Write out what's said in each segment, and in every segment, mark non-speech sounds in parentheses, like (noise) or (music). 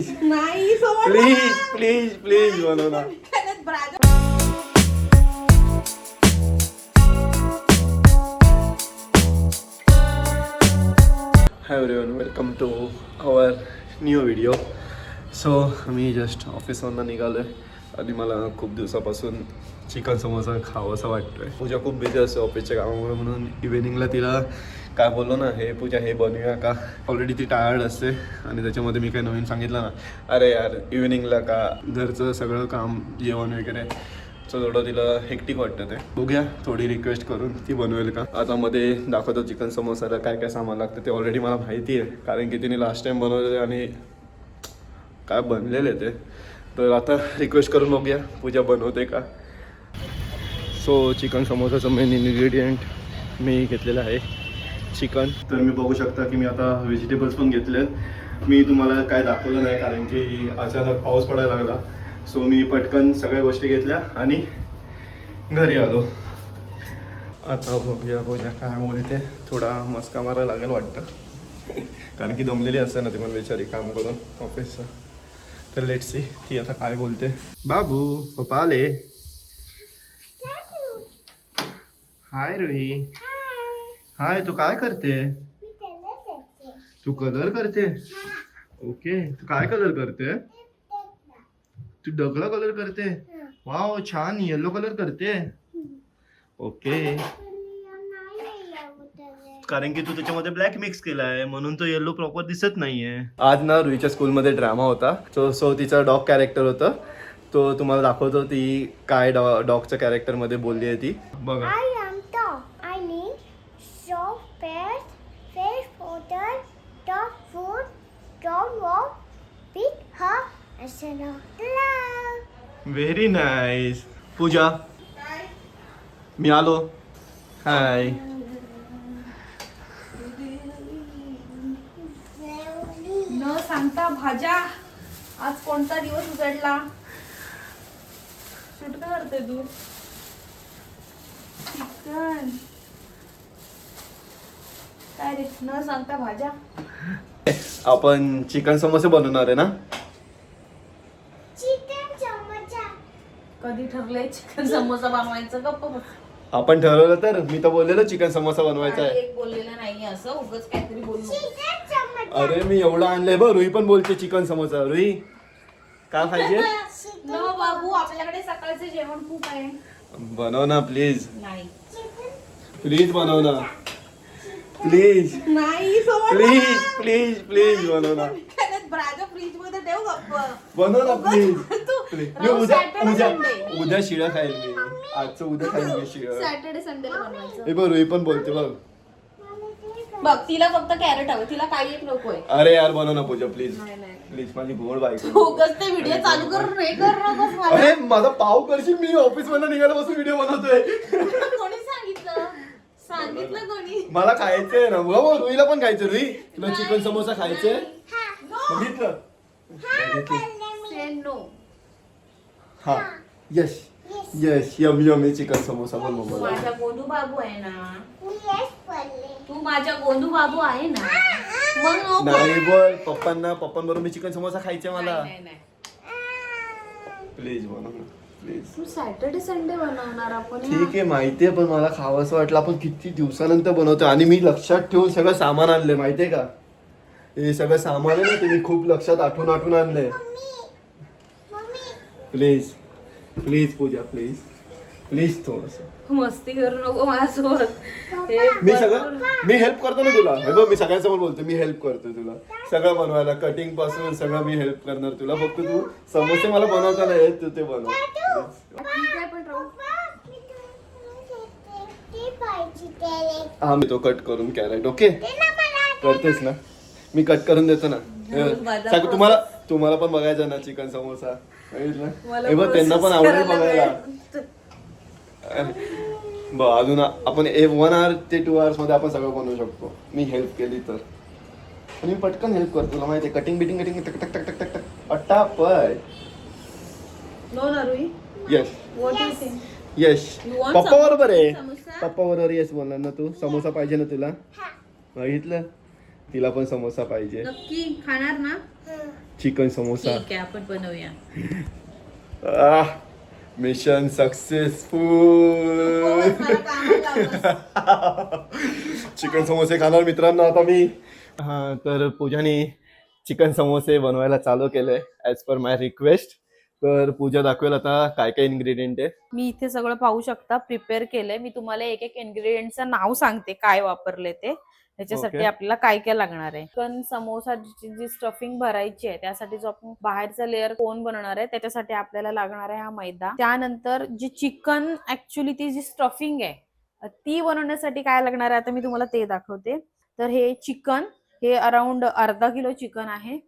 नाही please please please बनव ना hi everyone welcome to our new video so me just ऑफिसमधनं निघालो आहे आणि मला खूप दिवसापासून चिकन समोसा खावं असं वाटतं आहे पूजा खूप बिझी असते ऑफिसच्या कामामुळे म्हणून इव्हिनिंगला तिला काय बोललो ना हे पूजा हे बनवूया का? ऑलरेडी ती टायर्ड असते आणि त्याच्यामध्ये मी काही नवीन सांगितलं ना. अरे यार इव्हिनिंगला का घरचं सगळं काम जेवण वगैरे. सो थोडं तिला हेक्टिक वाटतं ते. बघूया थोडी रिक्वेस्ट करून ती बनवेल का. आता मध्ये दाखवतो चिकन समोसाला काय काय सामान लागतं ते ऑलरेडी मला माहिती आहे. कारण की तिने लास्ट टाइम बनवलेले आणि काय बनलेले ते. तर आता रिक्वेस्ट करून बघूया पूजा बनवते का? सो चिकन समोसाचं मेन इन्ग्रेडियंट मी घेतलेलं आहे. चिकन. तर मी बघू शकता की मी आता व्हेजिटेबल्स पण घेतलेत. मी तुम्हाला काय दाखवलं नाही कारण की अचानक पाऊस पडायला लागला. सो मी पटकन सगळ्या गोष्टी घेतल्या आणि घरी आलो. आता बघूया बघूया काय बोलते थोडा मस्का मारायला लागेल वाटतं. कारण की दमलेली असते ना ती मला विचारी काम करून ऑफिसचं तर लेट सी ती आता काय बोलते. बाबू पप्पा आले. हाय रुही हाय तू काय करते? तू कलर करते? ओके तू काय कलर करते? तू डगला कलर करते? वाव छान येलो कलर करते? ओके. कारण की तू त्याच्यामध्ये ब्लॅक मिक्स केलाय म्हणून तो येलो प्रॉपर दिसत नाहीये. आज ना रुईच्या स्कूलमध्ये ड्रामा होता. तो सो तिचा डॉग कॅरेक्टर होतं. तो तुम्हाला दाखवतो ती काय डॉ डॉगच्या कॅरेक्टरमध्ये बोलली आहे ती. बघा. Dog walk, with her, and send of love. Very nice Puja मी आलो हाय न सांगता भाज्या आज कोणता दिवस उजडला शूट काय करते तू? चिकन. काय रे? न सांगता भाज्या? आपण चिकन समोसे बनवणार आहे ना. कधी ठरलंय चिकन समोसा बनवायचं? गप्प बस. आपण ठरवलं तर मी तर बोललेलो चिकन समोसा बनवायचा आणि आहे. एक बोललेलं नाही असं उगाच काहीतरी बोलू. अरे मी एवढं आणलंय बघ रुई पण बोलते चिकन समोसा. रुई काय खायचे? न बाबू आपल्याकडे सकाळचं जेवण खूप आहे. बनव ना प्लीज नाही. प्लीज बनव ना. प्लीज नाही सोड प्लीज प्लीज प्लीज बनव ना त्याच्यात ब्राजा फ्रीजमध्ये ठेव गप्प बनव ना प्लीज तू प्लीज मी उद्या उद्या. उद्या शिळं खाईल मी. आजचं उद्या खाईल मी शिळं. सॅटर्डे संडेला बनवायचं. हे बघ रुई पण बोलते बघ. बघ तिला फक्त कॅरेट हवं. तिला काही एक नकोय अरे यार बनव ना पूजा प्लीज नाही नाही. प्लीज माझी गोड बायको उगाच ते व्हिडिओ चालू करून हे कर नकोस मला. अरे माझा पाव करशील मी ऑफिस मधून निघायला बसून व्हिडिओ बनवतोय. सांगितलं कोणी? मला खायचंय ना. हो रुईला पण खायचं रुई तुला चिकन समोसा खायचंय? बघितलं. हा. Yash Yash yum yum chicken samosa पण तू मला माझा गोंधू बाबू आहे ना. तू माझा गोंधू बाबू आहे ना. मग नको. नाही बोल पप्पांना पप्पांबरोबर मी चिकन समोसा खायचे मला. नाही, नाही, नाही. प्लीज बनव ना प्लीज तू सॅटर्डे संडे बनवणार आपण ठीक आहे माहितीये पण मला खावं असं वाटलं. आपण किती दिवसानंतर बनवतो आणि मी लक्षात ठेवून सगळं सामान आणलंय माहितीये का? हे सगळं सामान आहे ना ते मी खूप लक्षात आठवून आठवून आणलंय. Please please Puja please please थोडस. मस्ती करू नको माझ्यासोबत. हे मी सगळं मी हेल्प करतो ना तुला. हे बघ मी सगळ्यांसमोर बोलतो मी हेल्प करतो तुला. सगळं बनवायला कटिंगपासून सगळं मी हेल्प करणार तुला. फक्त तू समोसे मला बनवता नाही येत तू ते बनव. ठीक आहे पण राहू. हा मी तो कट करून कॅरेट ओके करतेस ना? मी कट करून देतो ना. हे बघ, माझा सांग तुम्हाला तुम्हाला पण बघायचा ना चिकन समोसा. बघितलं? मला हे बघ त्यांना पण process आवडेल करायला बघायला. बघ अजून आपण वन आवर ते टू आवर्समध्ये आपण सगळं बनवू शकतो. मी हेल्प केली तर. आणि मी पटकन हेल्प करतो तुला माहिती आहे कटिंग बिटिंग कटिंग टक टक टक टक टक. टक अट्टापट? यश You want पप्पा बरोबर आहे. समोसा? पप्पा बरोबर येस बोलला ना तू? समोसा पाहिजे ना तुला? हा. बघितलं? तिला पण समोसा पाहिजे. नक्की खाणार ना? चिकन समोसा ठीक आहे आपण बनवूया. (laughs) मिशन सक्सेसफुल चिकन समोसे खाणार मित्रांनो आता मी. हा तर पूजाने चिकन समोसे बनवायला चालू केलंय ऍज पर माय रिक्वेस्ट तर पूजा दाखवेल आता काय काय इन्ग्रेडियंट आहे. मी इथे सगळं पाहू शकता प्रिपेअर केलंय. मी तुम्हाला एक एक इन्ग्रेडियंटचं नाव सांगते काय वापरले ते. त्याच्यासाठी Okay. आपल्याला काय काय लागणार आहे? चिकन समोसाची जी स्टफिंग भरायची आहे त्यासाठी जो आपण बाहेरचा लेअर कोण बनवणार आहे त्याच्यासाठी आपल्याला लागणार आहे हा मैदा. त्यानंतर जी चिकन ऍक्च्युली ती जी स्टफिंग आहे ती बनवण्यासाठी काय लागणार आहे? आता मी तुम्हाला ते दाखवते. तर हे चिकन हे अराउंड अर्धा किलो चिकन आहे.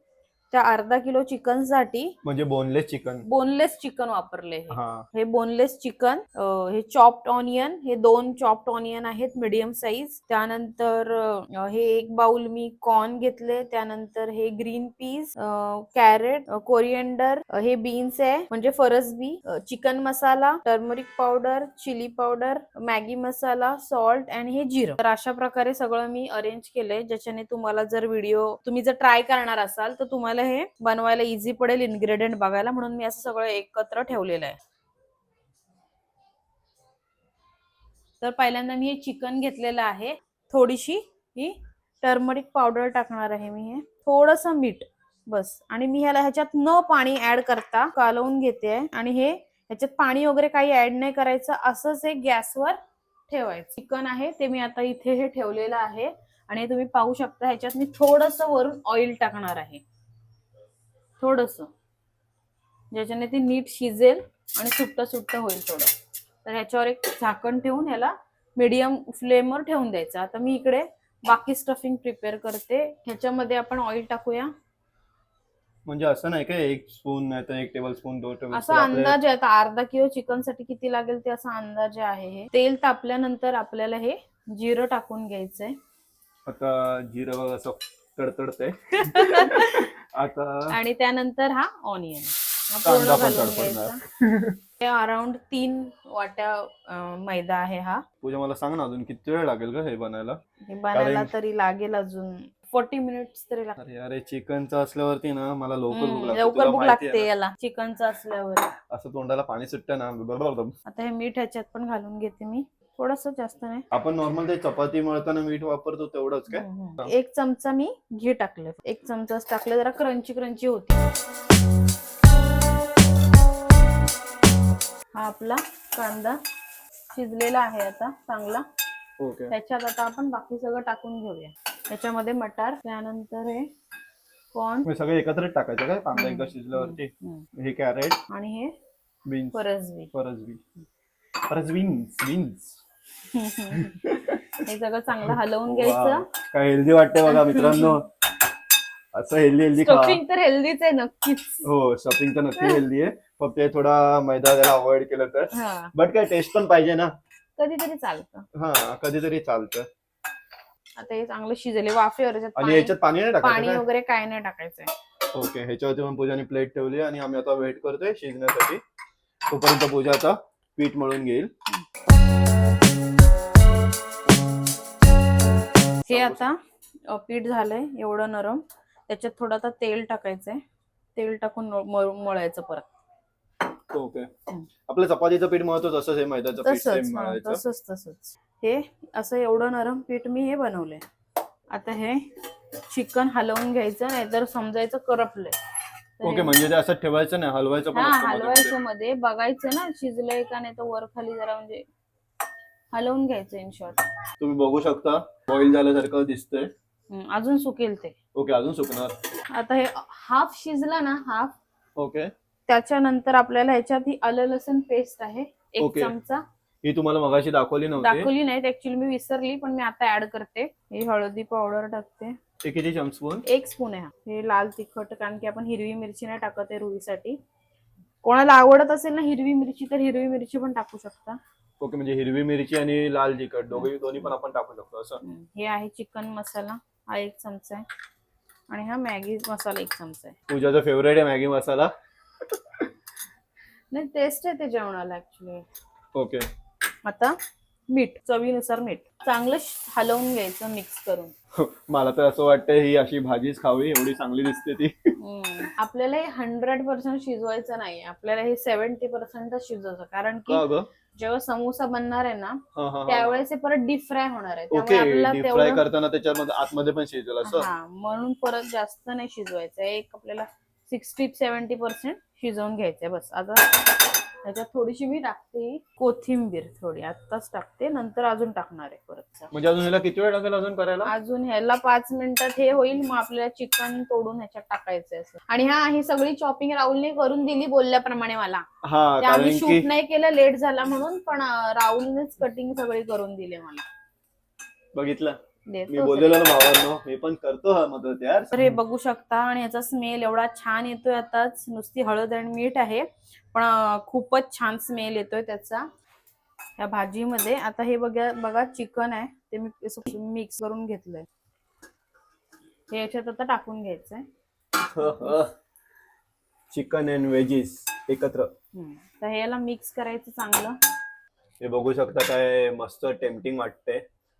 त्या अर्धा किलो चिकनसाठी म्हणजे बोनलेस चिकन बोनलेस चिकन वापरले हे. हा. हे बोनलेस चिकन हे चॉप्ड ऑनियन हे दोन चॉप्ड ऑनियन आहेत मिडियम साईज त्यानंतर अ, हे एक बाउल मी कॉर्न घेतले. त्यानंतर हे ग्रीन पीस कॅरेट कोरिएंडर हे बीन्स आहे. म्हणजे फरसबी chicken masala turmeric powder chilli powder Maggi masala salt आणि हे जिरं. तर अशा प्रकारे सगळं मी अरेंज केलंय. ज्याच्याने तुम्हाला जर व्हिडिओ तुम्ही जर ट्राय करणार असाल तर तुम्हाला हे बनवायला इझी पडेल इन्ग्रेडियंट बघायला म्हणून मी असं सगळं एकत्र ठेवलेलं आहे. तर पहिल्यांदा मी हे चिकन घेतलेलं आहे. थोडीशी ही टर्मरिक पावडर टाकणार आहे मी हे. थोडस मीठ बस. आणि मी ह्याला ह्याच्यात न पाणी ऍड करता कालवून घेते आणि हे ह्याच्यात पाणी वगैरे काही ऍड नाही करायचं असंच हे गॅसवर ठेवायचं. चिकन आहे ते मी आता इथे हे ठेवलेलं आहे. आणि तुम्ही पाहू शकता ह्याच्यात मी थोडस वरून ऑइल टाकणार आहे. थोडस. ज्याच्याने ती नीट शिजेल आणि सुट्ट सुट्ट होईल थोडं. तर ह्याच्यावर एक झाकण ठेवून ह्याला मीडियम फ्लेमवर ठेवून द्यायचं. आता मी इकडे बाकी स्टफिंग प्रिपेअर करते. ह्याच्यामध्ये आपण ऑइल टाकूया. म्हणजे असं नाही का एक स्पून नाही तर एक टेबल स्पून दोन टेबल असा अंदाज आहे. आता अर्धा किलो चिकनसाठी किती लागेल ते असा अंदाज आहे हे. तेल तापल्यानंतर आपल्याला हे जिरं टाकून घ्यायचंय. आता जिरं असं तडतडतंय. (laughs) आता आणि त्यानंतर हा ऑनियन. कांदा पूर्ण पण घालून तडफडणार. घ्यायचा हे अराउंड तीन वाट्या अं, मैदा आहे हा. पूजा मला सांग ना अजून किती वेळ लागेल का हे बनायला? हे बनायला कारण- तरी लागेल अजून फोर्टी मिनिट्स तरी लागतील अरे अरे चिकनचं असल्यावरती ना मला लवकर भूक लागते लवकर तुला भूक माहिती आहे लागते ना. याला चिकनचं असल्यावर असं तोंडाला पाणी सुटतं ना बरोबर आता हे मीठ ह्याच्यात पण घालून घेते मी. थोडस जास्त नाही. आपण नॉर्मल ते चपाती मळताना मीठ वापरतो तेवढंच काय. एक चमचा मी घी टाकले. एक चमचाच टाकले जरा क्रंची क्रंची होती. हा आपला कांदा शिजलेला आहे आता चांगला. ओके. त्याच्यात आता आपण बाकी सगळं टाकून घेऊया. त्याच्यामध्ये मटार त्यानंतर हे कॉर्न सगळे एकत्रच टाकायचं काय? कांदा एकदा शिजल्यावरती? हे कॅरेट आणि हे बीन्स फरसबी परसबी. परसबीन्स बीन्स हे सगळं चांगलं हलवून घ्यायचं. काय हेल्दी वाटते बघा मित्रांनो. असं हेल्दी हेल्दी स्टफिंग तर हेल्दीच आहे नक्कीच. हो शॉपिंग तर नक्की हेल्दी आहे. फक्त हे थोडा मैदा त्याला अवॉइड केलं तर. हा. बट काय टेस्ट पण पाहिजे ना. कधीतरी चालतं. हा कधीतरी चालतं. आता हे चांगलं शिजले वाफेवर याच्यात आणि पाणी- याच्यात पाणी नाही पाणी? वगैरे काय नाही टाकायचंय ओके ह्याच्यावरती पण पूजाने प्लेट ठेवली आणि आम्ही आता वेट करतोय शिजण्यासाठी. तोपर्यंत पूजा आता पीठ मळून घेईल. हे आता पीठ झालंय एवढं नरम. त्याच्यात थोडं आता तेल टाकायचंय. तेल टाकून मळ- मळ- मळायचं परत. ओके. आपलं चपातीचं पीठ मळतो तसंच हे मैद्याचं तसंच तसंच. हे असं एवढं नरम पीठ मी हे बनवलंय. आता हे चिकन हलवून घ्यायचं नाहीतर समजायचं करपलंय. ओके म्हणजे ते असं ठेवायचं नाही हलवायचं हलवायचं. मध्ये. बघायचं ना शिजलंय का नाही तर वर खाली जरा म्हणजे हलवून घ्यायचं इन शॉर्ट तुम्ही बघू शकता बॉईल झाल्यासारखं दिसतंय. अजून सुकेल ते. ओके अजून सुकणार. आता हे हाफ शिजलं ना हाफ ओके. त्याच्यानंतर आपल्याला ह्याच्यात ही आलं लसूण पेस्ट आहे एक. चमचा. ही तुम्हाला मगाशी दाखवली नव्हती. दाखवली नाही ऍक्च्युली मी विसरली पण मी आता ऍड करते. ही हळदी पावडर टाकते. ते किती चमचपून एक स्पून आहे हा. हे लाल तिखट कारण की आपण हिरवी मिरची नाही टाकत आहे रुईसाठी. कोणाला आवडत असेल ना हिरवी मिरची तर हिरवी मिरची पण टाकू शकता. ओके म्हणजे हिरवी मिरची आणि लाल तिखट दोघे दोन्ही पण आपण टाकू शकतो असं. हे आहे चिकन मसाला हा एक चमचा आहे. आणि हा मॅगी मसाला एक चमचा आहे. पूजाचा फेवरेट आहे मॅगी मसाला. नाही टेस्ट आहे ते जेवणाला ऍक्च्युली ओके. आता मीठ चवीनुसार मीठ. चांगलं हलवून घ्यायचं मिक्स करून. मला तर असं वाटतं ही अशी भाजीच खावी एवढी चांगली दिसते ती. आपल्याला हे हंड्रेड पर्सेंट शिजवायचं नाही आपल्याला हे सेव्हन्टी पर्सेंटच शिजवायचं. कारण का जेव्हा समोसा बनणार आहे ना. त्यावेळेस हे परत डीप फ्राय होणार आहे. त्यामुळे ओके आपल्याला डीप फ्राय करताना त्याच्यामध्ये आतमध्ये पण शिजेल असं? हा म्हणून परत जास्त नाही शिजवायचं. एक आपल्याला सिक्स्टी सेव्हन्टी पर्सेंट शिजवून घ्यायचंय बस. आता त्याच्यात थोडीशी मी टाकते कोथिंबीर थोडी आत्ताच टाकते नंतर अजून टाकणार आहे परत म्हणजे अजून ह्याला किती वेळ लागेल अजून करायला? अजून ह्याला पाच मिनिटात हे होईल मग आपल्याला चिकन तोडून ह्याच्यात टाकायचंय असं. आणि हा ही सगळी चॉपिंग राहुलने करून दिली बोलल्याप्रमाणे मला. हा ते आम्ही शूट की नाही केलं लेट झाला म्हणून पण अं, राहुलनेच कटिंग सगळी करून दिली मला. बघितलं. मी बोललेलो ना भावांनो मी पण करतो हा मदत यार. तर हे बघू शकता. आणि याचा स्मेल एवढा छान येतोय आताच नुसती हळद आणि मीठ आहे. पण खूपच छान स्मेल येतोय त्याचा. या भाजीमध्ये. आता हे बघा बघा चिकन आहे. ते मी मिक्स करून घेतलंय. हे याच्यात आता टाकून घ्यायचंय. चिकन अँड व्हेजीस एकत्र. तर हे याला मिक्स करायचं चांगलं. हे बघू शकता काय मस्त टेम्पटिंग वाटते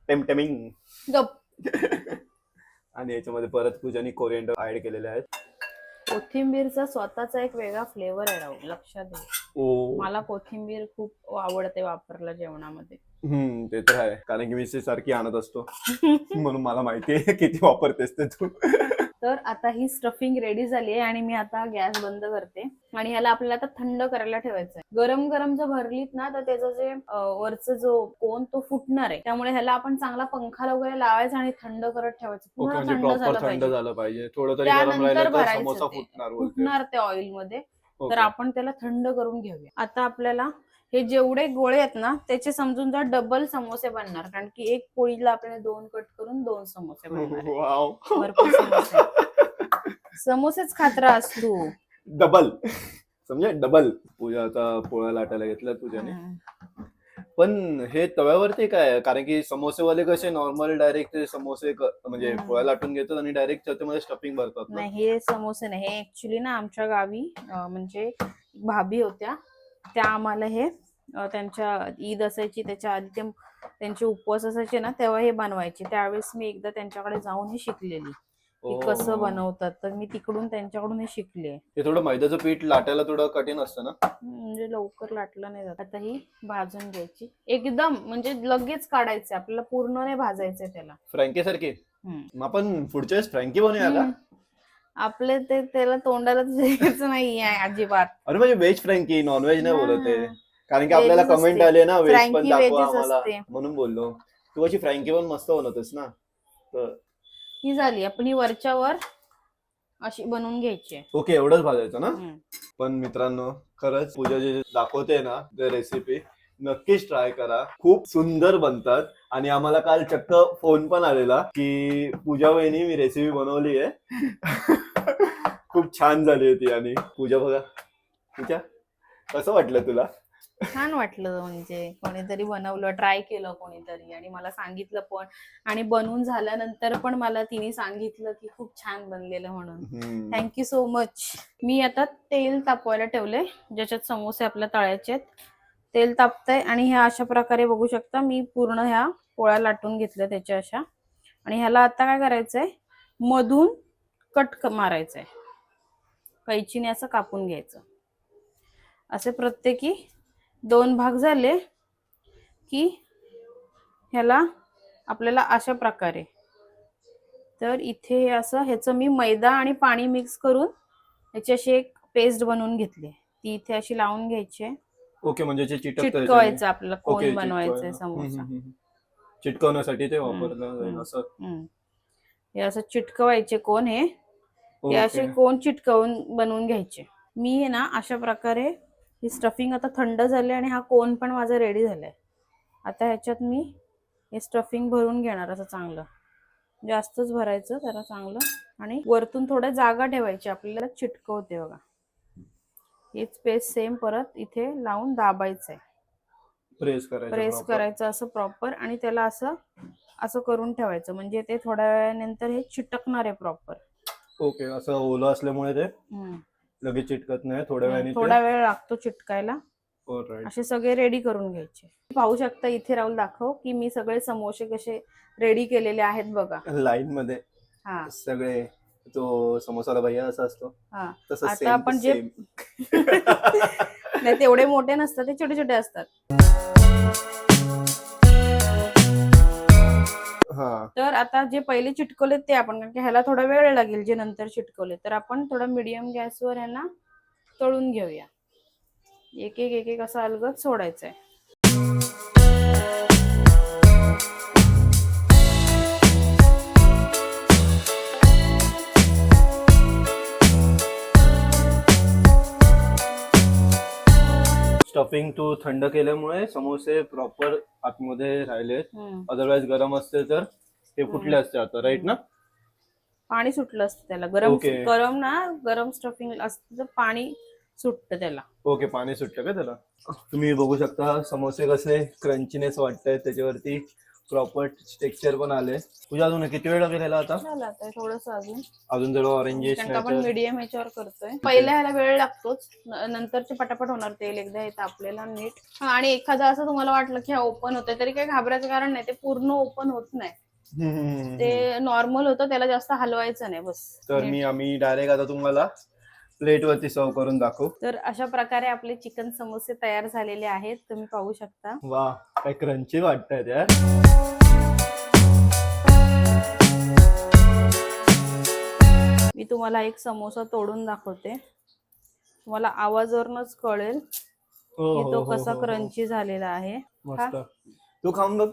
टेमटेमिंग. गप. (laughs) आणि याच्यामध्ये परत पूजानी कोरिएंडर ऍड केलेले आहेत. कोथिंबीरचा स्वतःचा एक वेगळा फ्लेवर आहे राहुल लक्षात घे. ओ. मला कोथिंबीर खूप आवडते वापरला जेवणामध्ये. हम्म ते तर आहे. कारण की मी ते सारखी आणत असतो. (laughs) म्हणून मला माहिती आहे (laughs) किती वापरतेस ते तू. तर आता ही स्टफिंग रेडी झाली आहे आणि मी आता गॅस बंद करते. आणि ह्याला आपल्याला आता थंड करायला ठेवायचं आहे गरम गरम जर भरलीत ना तर त्याचा जे वरचं जो कोण तो फुटणार आहे. त्यामुळे ह्याला आपण चांगला पंखा वगैरे लावायचा आणि थंड करत ठेवायचं. ओके पूर्ण म्हणजे थंड झालं पाहिजे. त्यानंतर भरायचं. फुटणार त्या ऑइलमध्ये. तर आपण त्याला थंड करून घेऊया. आता आपल्याला हे जेवढे गोळे आहेत ना त्याचे समजून जा डबल समोसे बनणार. कारण की एक पोळीला आपल्याला दोन कट करून दोन समोसे बनणार (laughs) (laughs) समोसेच खात राहस तू डबल. समजे डबल. पूजा आता पोळ्या लाटायला घेतल्या पूजाने पण हे तव्यावरती काय? कारण की समोसेवाले कसे नॉर्मल डायरेक्ट समोसे क- म्हणजे हम्म. पोळ्या लाटून घेतात आणि डायरेक्ट त्याच्यामध्ये स्टफिंग भरतात ना. नाही हे समोसे नाही. हे ऍक्च्युली ना आमच्या गावी अं, म्हणजे भाभी होत्या. त्या आम्हाला हे अं, त्यांच्या ईद असायची त्याच्या आधी ते त्यांचे उपवास असायचे ना तेव्हा हे बनवायचे. त्यावेळेस मी एकदा त्यांच्याकडे जाऊन हे शिकलेली. की ओ. कसं बनवतात? तर मी तिकडून त्यांच्याकडून हे शिकले हे थोडं मैद्याचं पीठ लाटायला थोडं कठीण असतं ना? म्हणजे लवकर लाटलं नाही जात. आता ही भाजून घ्यायची. एकदम म्हणजे लगेच काढायचे आपल्याला पूर्ण नाही भाजायचंय त्याला. फ्रँकी सारखी? हम्म. मग आपण पुढच्या वेळेस फ्रँकी बनवूया का. आपले ते त्याला तोंडाला जायचं नाही आहे अजिबात. अरे म्हणजे व्हेज फ्रँकी नॉन व्हेज नाही बोलत आहे हा. कारण की आपल्याला कमेंट असते. आले ना व्हेज पण दाखवा आम्हाला असते. म्हणून बोललो. तू अशी फ्रँकी पण मस्त बनवतेस ना? तर ही झाली. आपण ही वरच्यावर अशी बनवून घ्यायची. ओके एवढंच भाजायचं ना. पण मित्रांनो खरंच पूजा जे दाखवते ना ते रेसिपी नक्कीच ट्राय करा. खूप सुंदर बनतात. आणि आम्हाला काल चक्क फोन पण आलेला की पूजा वहिनी मी रेसिपी बनवली आहे. (laughs) खूप छान झाली होती आणि पूजा बघा. पूजा कसं वाटलं तुला? छान वाटलं म्हणजे कोणीतरी बनवलं ट्राय केलं कोणीतरी आणि मला सांगितलं पण. आणि बनवून झाल्यानंतर पण मला तिने सांगितलं की खूप छान बनलेलं म्हणून. थँक्यू सो मच मी आता तेल तापवायला ठेवले ज्याच्यात समोसे आपल्या तळायचे आहेत. तेल तापतंय आणि ह्या अशा प्रकारे बघू शकता मी पूर्ण ह्या पोळ्या लाटून घेतल्या त्याच्या अशा. आणि ह्याला आता काय करायचंय? मधून कट मारायचंय. कैचीने असं कापून घ्यायचं. असे प्रत्येकी दोन भाग झाले की ह्याला आपल्याला अशा प्रकारे तर इथे हे असं ह्याचं मी मैदा आणि पाणी मिक्स करून ह्याची अशी एक पेस्ट बनवून घेतली ती इथे अशी लावून घ्यायची आहे. ओके म्हणजे जे चिटकतं याच्याने. चिटकवायचं आपल्याला ओके, कोण बनवायचंय चिटकवायला. हम्म, समोसा हम्म, हम्म. चिटकवण्यासाठी ते हम्म, वापरलं जाईल हम्म. असं हम्म. हे असं चिटकवायचे कोण हे हे असे. कोण चिटकवून बनवून घ्यायचे मी हे ना अशा प्रकारे ही स्टफिंग आता थंड झाली आणि हा कोण पण माझा रेडी झालाय. आता ह्याच्यात मी हे स्टफिंग भरून घेणार असं चांगलं. जास्तच भरायचं जरा चांगलं आणि वरतून थोड्या जागा ठेवायची. आपल्याला चिटकवते बघा. हेच पेस्ट सेम परत इथे लावून दाबायचंय. प्रेस करायचं प्रेस. करायचं असं प्रॉपर आणि त्याला असं असं करून ठेवायचं. म्हणजे ते थोड्या वेळानंतर हे चिटकणार आहे प्रॉपर ओके असं ओलं असल्यामुळे ते लगेच चिटकत नाही थोड्या वेळाने थोडा वेळ लागतो चिटकायला. असे सगळे रेडी करून घ्यायचे. पाहू शकता इथे राहुल दाखव की मी सगळे समोसे कसे रेडी केलेले आहेत बघा. लाईन मध्ये हा. सगळे तो समोसाला भैया असा असतो हा. तसं आता आपण जे-. (laughs) नाही तेवढे मोठे नसतात ते छोटे छोटे असतात. तर आता जे पहिले चिटकवले ते आपण कारण की ह्याला थोडा वेळ लागेल जे नंतर चिटकवले. तर आपण थोडा मिडियम गॅसवर ह्यांना तळून घेऊया. एक एक एक एक असं अलगद सोडायचं आहे स्टफिंग तू थंड केल्यामुळे समोसे प्रॉपर आतमध्ये राहिले हम्म. अदरवाईज गरम असते तर ते फुटले असते आता राईट ना? पाणी सुटलं असतं त्याला. गरम Okay. गरम ना गरम स्टफिंग असतं तर पाणी सुटतं त्याला. ओके पाणी सुटलं का त्याला? तुम्ही बघू शकता समोसे कसे क्रंचीनेस वाटतंय त्याच्यावरती. प्रॉपर टेक्स्चर पण आले तुझ्या अजून किती वेळ लागेल ह्याला आता? झालं आता थोडस अजून. अजून जर कारण का आपण मीडियम ह्याच्यावर करतोय. पहिल्या ह्याला वेळ लागतोच. न- नंतरचे पटापट होणार तेल एकदा येतं आपल्याला नीट. हा, आणि एखादा असं तुम्हाला वाटलं की हा ओपन होतोय तरी काही घाबरायचं कारण नाही ते पूर्ण ओपन होत नाही. ते नॉर्मल होतं त्याला जास्त हलवायचं नाही बस. तर मी आम्ही डायरेक्ट आता तुम्हाला प्लेट वरती सर्व करून दाखवू. तर अशा प्रकारे आपले चिकन समोसे तयार झालेले आहेत. तुम्ही पाहू शकता. वा काय क्रंची वाटतायत यार. मी तुम्हाला एक समोसा तोडून दाखवते. तुम्हाला आवाजावरूनच कळेल हो, की तो हो, कसा हो, हो. क्रंची झालेला आहे. मस्त. तू खाऊन बघ.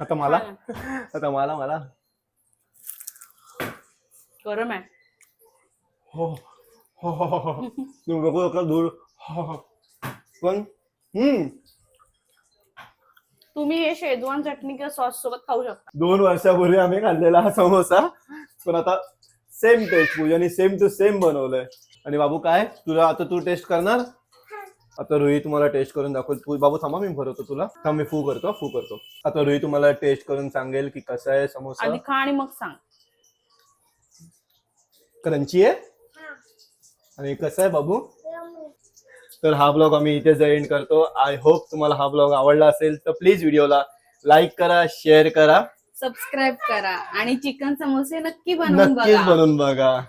आता मला? आता मला मला? गरम आहे. हो हो हो हो हो. बघू नका दूर. हो, हो. पण हम्म. तुम्ही हे शेजवान चटणी किंवा सॉस सोबत खाऊ शकता. दोन वर्षापूर्वी आम्ही खाल्लेला हा समोसा पण आता सेम टेस्ट पूजाने सेम टू सेम बनवलंय. आणि बाबू काय? तुला आता तू टेस्ट करणार? आता रुई तुम्हाला टेस्ट करून दाखवत. तू बाबू थांबा मी भरवतो तुला. थांब मी फू करतो फू करतो आता रुई तुम्हाला टेस्ट करून सांगेल की कसा आहे समोसा. आधी खा आणि मग सांग. क्रंची आहे? आणि कसं आहे बाबू? तर हा ब्लॉग आम्ही इथेच एंड करतो. आय होप तुम्हाला हा ब्लॉग आवडला असेल तर प्लीज व्हिडिओला लाईक करा शेअर करा. सबस्क्राईब करा. आणि चिकन समोसे नक्की बनवून नक्कीच बघा. बनवून बघा.